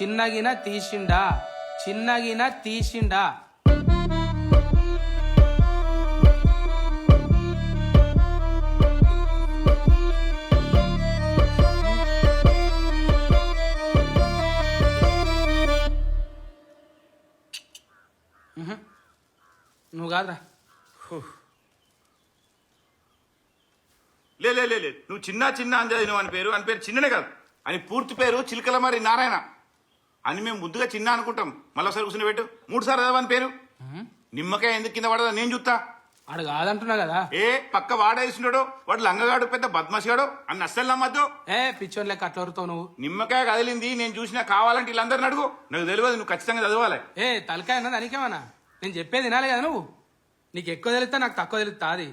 చిన్నగిన తీసిండా చిన్నగిన తీసిండా. నువ్వు కాదురా. లే లే లే నువ్వు చిన్న చిన్న అని నువ్వు అని పేరు. అని పేరు చిన్ననే కాదు. అని పూర్తి పేరు చిలకల మరి నారాయణ. అని మేము ముద్దుగా చిన్న అనుకుంటాం. మళ్ళీ ఒకసారి కూర్చుని పెట్టు. మూడు సార్లు చదవని పేరు. నిమ్మకాయ ఎందుకు కింద పడదా? నేను చూస్తా. ఆడు కాదంటున్నా కదా. ఏ పక్క వాడేసినాడో వాడు లంగగాడు పెద్ద బద్మసిగాడు అని అస్సలు నమ్మద్దు. ఏ పిచ్చోన్ లెక్క అట్లా వరుతావు నువ్వు? నిమ్మకాయ కదిలింది. నేను చూసినా కావాలంటే వీళ్ళందరిని అడుగు. నాకు తెలియదు నువ్వు ఖచ్చితంగా చదవాలి. ఏ తలకాయ అన్నది అనికేమన్నా నేను చెప్పేది వినాలి కదా నువ్వు? నీకు ఎక్కువ తెలుస్తా నాకు తక్కువ తెలుస్తా అది.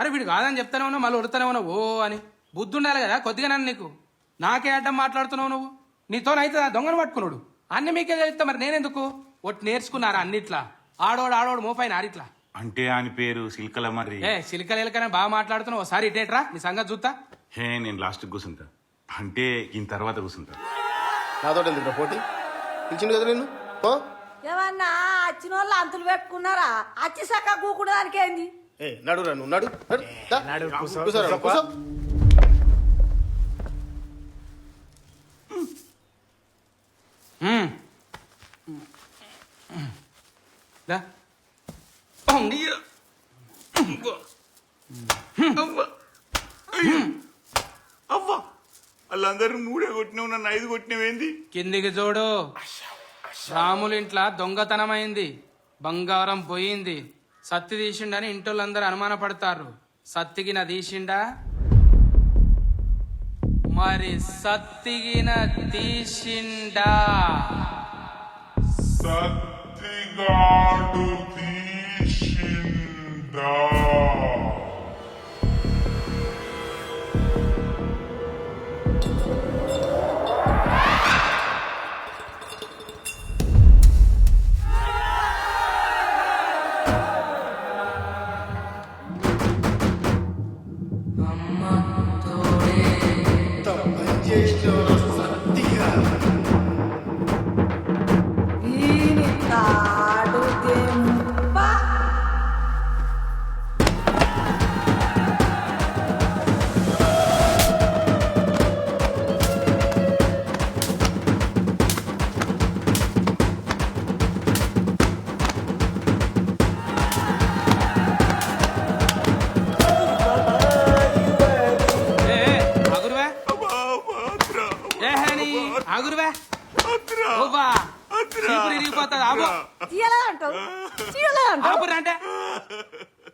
అరే వీడు కాదని చెప్తానే ఉన్నావు మళ్ళీ ఉడతానే ఉన్నావు ఓ అని. బుద్ధి ఉండాలి కదా కొద్దిగా నన్ను నీకు. నాకే అడ్డం మాట్లాడుతున్నావు నువ్వు? నీతోనైతే దొంగను పట్టుకున్నాడు. అన్ని మీకే తెలుస్తా మరి నేనెందుకు? ఒట్టి నేర్చుకున్నారా అన్నిట్లా? ఆడోడు ఆడోడు మోపైన ఆడిట్లా అంటే అని పేరు సిల్కల మర్రి. ఏ సిలికలు ఎలకనే బాగా మాట్లాడుతున్నావు ఒకసారి ఇటేట్రా నీ సంగతి చూస్తా హే నేను లాస్ట్ కూర్చుంటా అంటే ఈయన తర్వాత కూర్చుంటా నాతో ఎందుకు పోటీ? పిలిచిండు కదా నిన్ను? పో. ఏమన్నా వచ్చిన వాళ్ళు అంతులు పెట్టుకున్నారా? అచ్చి సక్క కూకుడు దానికి ఏంది ఏ నడురా నువ్వు నడు. నడు. దా. కూర్చో మ్మ్. దా. అమ్మయ్య. అవ్వా వాళ్ళందరూ మూడే కొట్టినావు నన్ను ఐదు కొట్టినవేంది కిందికి చూడు. రాముల ఇంట్లో దొంగతనమైంది. బంగారం పోయింది. సత్తి తీసిండని ఇంటోళ్ళందరూ అనుమానపడతారు. సత్తిగిన తీసిండా? మరి సత్తిగిన తీసిండా? సత్తిగాడు questão.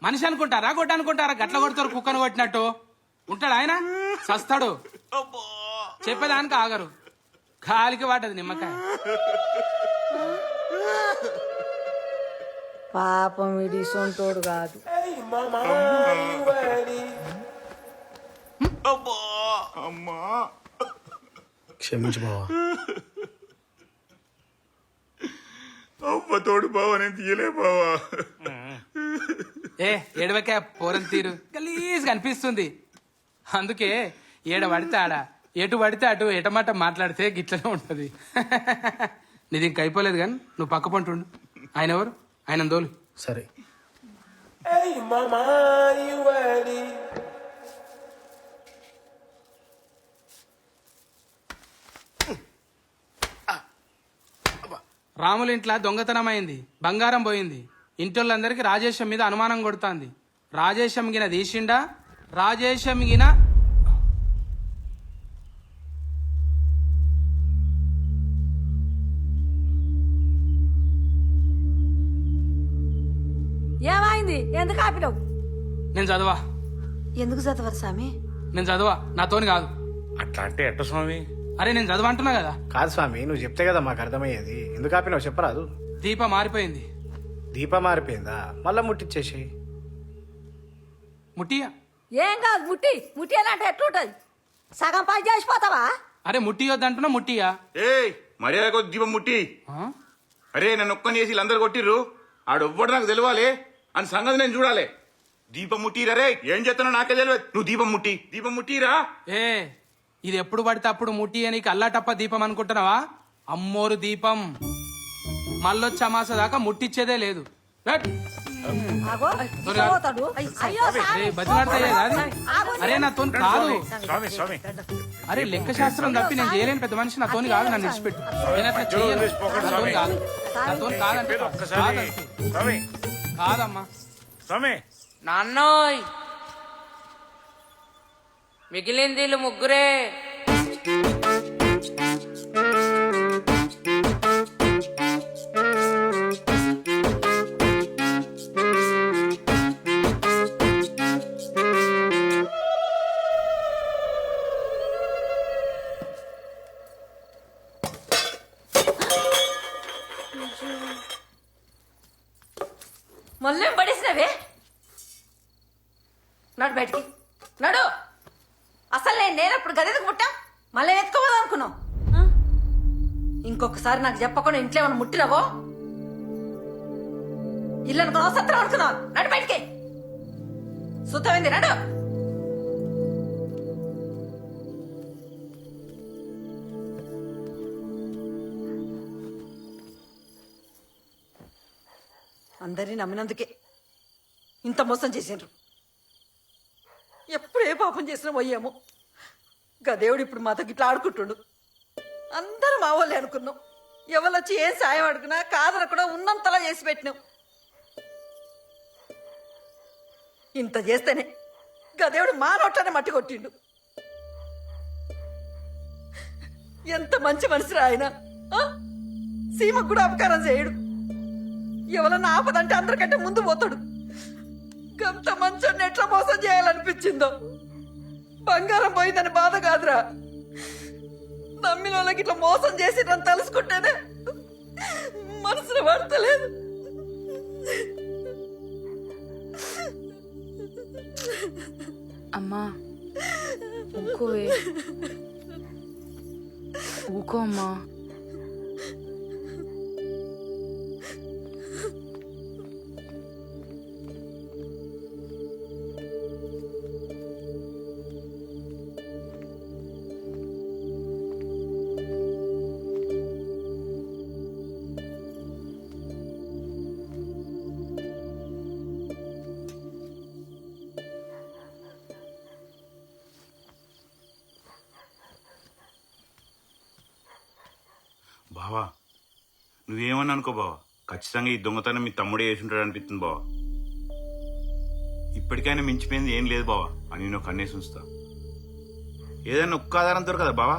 మనిషి అనుకుంటారా? గొడ్డ అనుకుంటారా? గట్ల కొడతారు కుక్కను కొట్టినట్టు. ఉంటాడు ఆయన? సస్తాడు. చెప్పేదానికి ఆగరు. కాలికి వాటది నిమ్మకాయ. పాపం ఇది సొంటోడు కాదు. అమ్మా. క్షమించు బావా. అవ్వ తోడు బావా నేను తీయలే బావా. ఏ ఏడవకే పోరం తీరు. గలీజ్ కనిపిస్తుంది అందుకే ఏడ పడితే ఆడ ఎటు పడితే అటు ఎటమాట మాట్లాడితే గిట్లనే ఉంటది. నీది ఇంక అయిపోలేదు కానీ నువ్వు పక్క పంటుండు ఆయన ఎవరు? ఆయన దోలు. సరే. రాముల ఇంట్లో దొంగతనం అయింది. బంగారం పోయింది. ఇంటోళ్ళందరికీ రాజేశం మీద అనుమానం కొడుతాంది. రాజేశం గిన తీసిండా రాజేశం గిన ఏమైంది? ఎందుకు ఆపినావు? నేను చదవా. ఎందుకు చదవరు స్వామి? నేను చదవా. నాతోని కాదు. అట్లా అంటే ఎట్ట స్వామి? అరే నేను చదవ అంటున్నా కదా. కాదు స్వామి నువ్వు చెప్తే కదా మాకు అర్థమయ్యేది. ఎందుకు ఆపినావు? చెప్పరాదు. దీప మారిపోయింది. దీప మారిపోయిందా? మళ్ళా ముట్టిచ్చేసి ముట్టియా? ఏం కాదు ముట్టి. ముట్టి అని అంటే ఎట్లుంటది? సగం పని చేసిపోతావా? అరే ముట్టియొద్దంటున్నా ముట్టియా? ఏయ్ మర్యాద కొద్ది దీపం ముట్టి? అరే నన్ను ఒక్కని చేసి వీళ్ళందరూ కొట్టిర్రు. ఆడొవ్వడు నాకు తెలియాలి అని సంగతి నేను చూడాలి. దీపం ముట్టిరా రే ఏం చేస్తానో నాకే తెలియదు నువ్వు దీపం ముట్టి దీపం ముట్టిరా. ఏ ఇది ఎప్పుడు పడితే అప్పుడు ముట్టి అని అల్లాటప్ప దీపం అనుకుంటున్నావా? అమ్మోరు దీపం. మళ్ళొచ్చి అమాస దాకా ముట్టించేదే లేదు రైట్. ఆగో. అయ్యో. రే, బతిలాడతాయే. అరే నా తోని కాదు. స్వామి స్వామి అరే లెక్క శాస్త్రం తప్పి నేను చేయలేను పెద్ద మనిషి నా తోని కాదు నన్ను విడిచిపెట్టు. నేను అట్లా చేయను. నా తోని కాదు. నా తోని కాదంటే చెప్పేది ఒక్కసారి కాదంతే. స్వామి. కాదమ్మా. స్వామి. నాన్నోయ్. మిగిలింది వీళ్ళు ముగ్గురే. నడు బయటికి. నడు. అసలు నేను నేనప్పుడు గదికి ముట్టా మళ్ళీ ఎత్తుకోవద్దు అనుకున్నాం ఇంకొకసారి నాకు చెప్పకుండా ఇంట్లో ఏమైనా ముట్టినవో? ఇల్లు అనుకున్నావు సత్రం అనుకున్నావు. నడు బయటికి. సుతమైంది నడు. అందరినీ నమ్మినందుకే ఇంత మోసం చేసిండ్రు. ఎప్పుడే పాపం చేసినా పోయాము. గదేవుడు ఇప్పుడు మాతో గిట్లా ఆడుకుంటుండు. అందరూ మా వాళ్ళే అనుకున్నాం. ఎవరొచ్చి ఏం సాయం అడుగునా కాదనకుండా ఉన్నంతలా చేసి పెట్టినాం. ఇంత చేస్తేనే గదేవుడు మా నోట్లనే మట్టి కొట్టిండు. ఎంత మంచి మనిషిరా ఆయన. సీమకు కూడా అపకారం చేయడు. ఎవరన్నా ఆపదంటే అందరికంటే ముందు పోతాడు. గంత మంచోడిని ఎట్లా మోసం చేయాలనిపించిందో? బంగారం పోయిందని బాధ కాదురా. నమ్మిన వాళ్ళకి ఇట్లా మోసం చేసిరని తలుసుకుంటేనే మనసును పడతలేదు. అమ్మా ఊకోవే. ఊకో అమ్మా. బావా నువ్వేమని అనుకో బావా. ఖచ్చితంగా ఈ దొంగతనం మీ తమ్ముడే ఉంటాడు అనిపిస్తుంది బావా. ఇప్పటికైనా మించిపోయింది ఏం లేదు బావా అని నేను కన్నేసి ఉంచుతా. ఏదైనా ఒక్క ఆధారం దొరకదా బావా?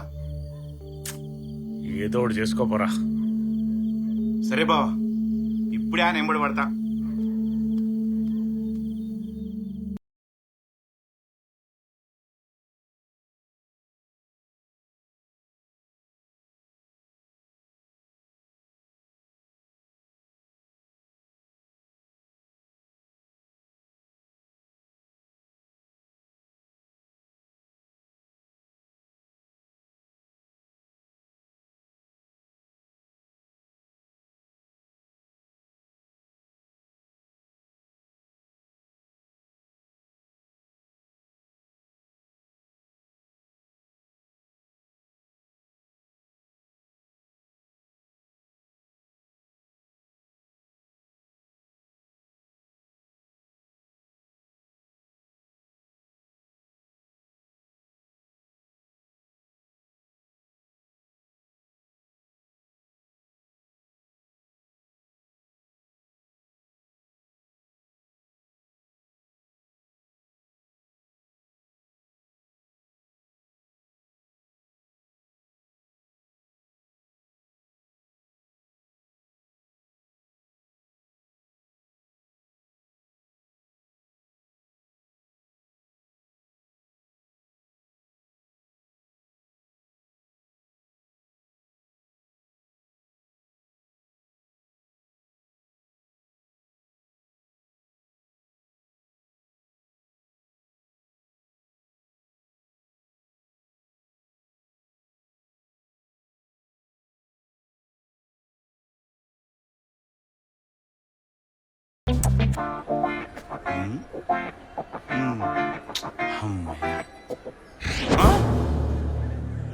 ఏదో ఒకటి చేసుకోపోరా సరే బావా ఇప్పుడే ఆయన ఎంబడి పడతా.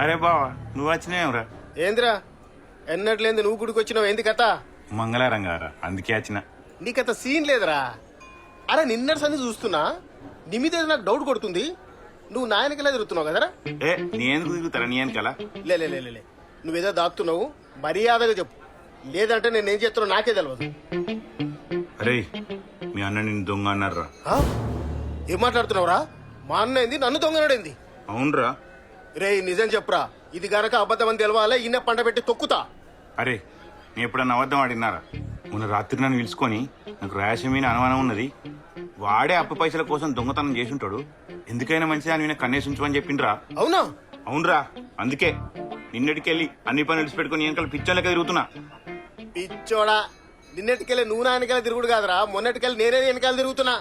అరే బావా నువ్వు వచ్చినావురా? ఏందిరా? ఎన్నట్లేంది నువ్వు గుడికి వచ్చినావు ఏంది కథ? మంగళారం గారా అందుకే వచ్చిన. నీకత సీన్ లేదురా. అరే నిన్నటి సంది చూస్తున్నా. నీ మీద ఏదో నాకు డౌట్ కొడుతుంది? నువ్వు నాయనకలా తిరుగుతున్నావు కదరా? ఏ నీ ఎందుకు తిరుగుతారా? నీ వెనకాల? లే లే లే, లే, నువ్వేదో దాక్కుతున్నావు మర్యాదగా చెప్పు. లేదంటే నేను ఏం చేస్తున్నా నాకే తెలియదు అరే మీ అన్న నిన్ను దొంగ అన్నారా ఆ? ఏం మాట్లాడుతున్నావురా? మా అన్న ఏంది? నన్ను దొంగనడేంది అవునరా. రే నిజం చెప్పురా. ఇది గనక అబద్ధం అని తెలవాలే ఇన్న పంట పెట్టి తొక్కుతా. అరే నేను ఎప్పుడన్నా అబద్ధం ఆడినారా మొన్న రాత్రి నన్ను పిలుచుకొని నాకు ర్యాష్ మీద అనుమానం ఉన్నది. వాడే అప్పు పైసల కోసం దొంగతనం చేసి ఉంటాడు ఎందుకైనా మంచిది అని కన్నేసి ఉంచమని చెప్పిండ్రా? అవునా? అవునరా. అందుకే నిన్నటికెళ్ళి అన్ని పనులు విడిచిపెట్టుకుని వెనకాల పిచ్చోళ్ళకి తిరుగుతున్నా. పిచ్చోడా. నిన్నటికెళ్ళి నువ్వు వెనకాల తిరుగుడు కాదురా. మొన్నటికెళ్ళి నేనే వెనకాల తిరుగుతున్నా.